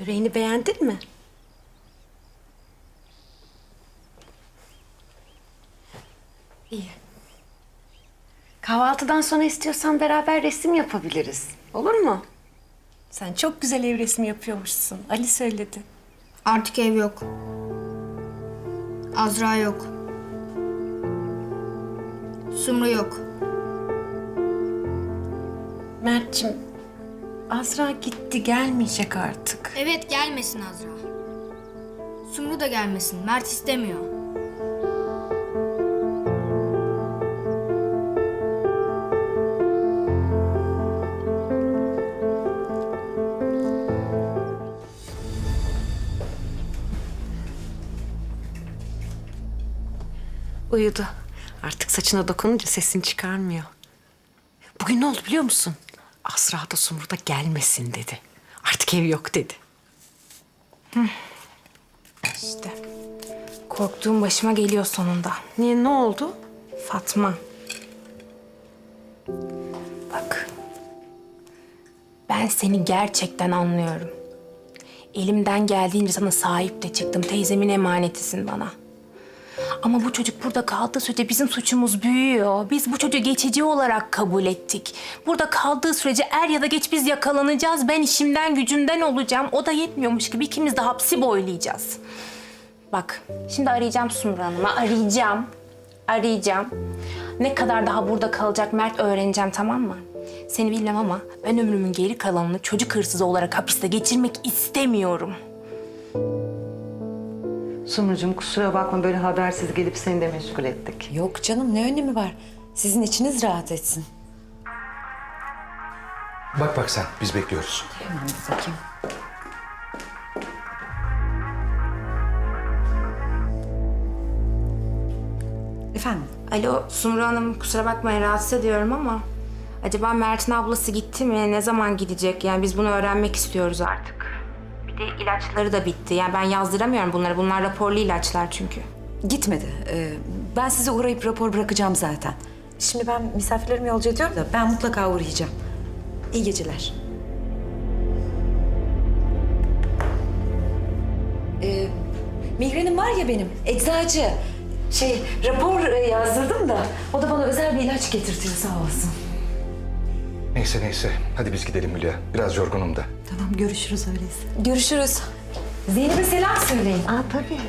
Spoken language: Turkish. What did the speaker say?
Böreğini beğendin mi? İyi. Kahvaltıdan sonra istiyorsan beraber resim yapabiliriz. Olur mu? Sen çok güzel ev resmi yapıyormuşsun. Ali söyledi. Artık ev yok. Azra yok. Sumru yok. Mert'cim, Azra gitti gelmeyecek artık. Evet gelmesin Azra. Sumru da gelmesin. Mert istemiyor. Uyudu. Artık saçına dokununca sesini çıkarmıyor. Bugün ne oldu biliyor musun? Azra da Sumru da gelmesin dedi. Artık ev yok dedi. İşte korktuğum başıma geliyor sonunda. Niye ne oldu? Fatma. Bak. Ben seni gerçekten anlıyorum. Elimden geldiğince sana sahip de çıktım. Teyzemin emanetisin bana. Ama bu çocuk burada kaldığı sürece bizim suçumuz büyüyor. Biz bu çocuğu geçici olarak kabul ettik. Burada kaldığı sürece er ya da geç biz yakalanacağız. Ben işimden gücümden olacağım. O da yetmiyormuş gibi ikimiz de hapsi boylayacağız. Bak şimdi arayacağım Sumru Hanım'ı. Arayacağım. Arayacağım. Ne kadar daha burada kalacak Mert öğreneceğim tamam mı? Seni bilmem ama ben ömrümün geri kalanını çocuk hırsızı olarak hapiste geçirmek istemiyorum. Sumrucuğum kusura bakma böyle habersiz gelip seni de meşgul ettik. Yok canım ne önemi var? Sizin içiniz rahat etsin. Bak bak sen, biz bekliyoruz. Hemen bir bakayım. Efendim? Alo Sumru Hanım kusura bakmayın rahatsız ediyorum ama... Acaba Mert'in ablası gitti mi? Ne zaman gidecek? Yani biz bunu öğrenmek istiyoruz artık. Bir de ilaçları da bitti. Yani ben yazdıramıyorum bunları. Bunlar raporlu ilaçlar çünkü. Gitmedi. Ee, ben size uğrayıp rapor bırakacağım zaten. Şimdi ben misafirlerimi yolcu ediyorum da ben mutlaka uğrayacağım. İyi geceler. Ee, migrenim var ya benim, eczacı. Şey, rapor e, yazdırdım da o da bana özel bir ilaç getirtiyor sağ olsun. Neyse neyse. Hadi biz gidelim Hülya. Biraz yorgunum da. Tamam görüşürüz öyleyse. Görüşürüz. Zeynep'e selam söyleyin. Aa tabii.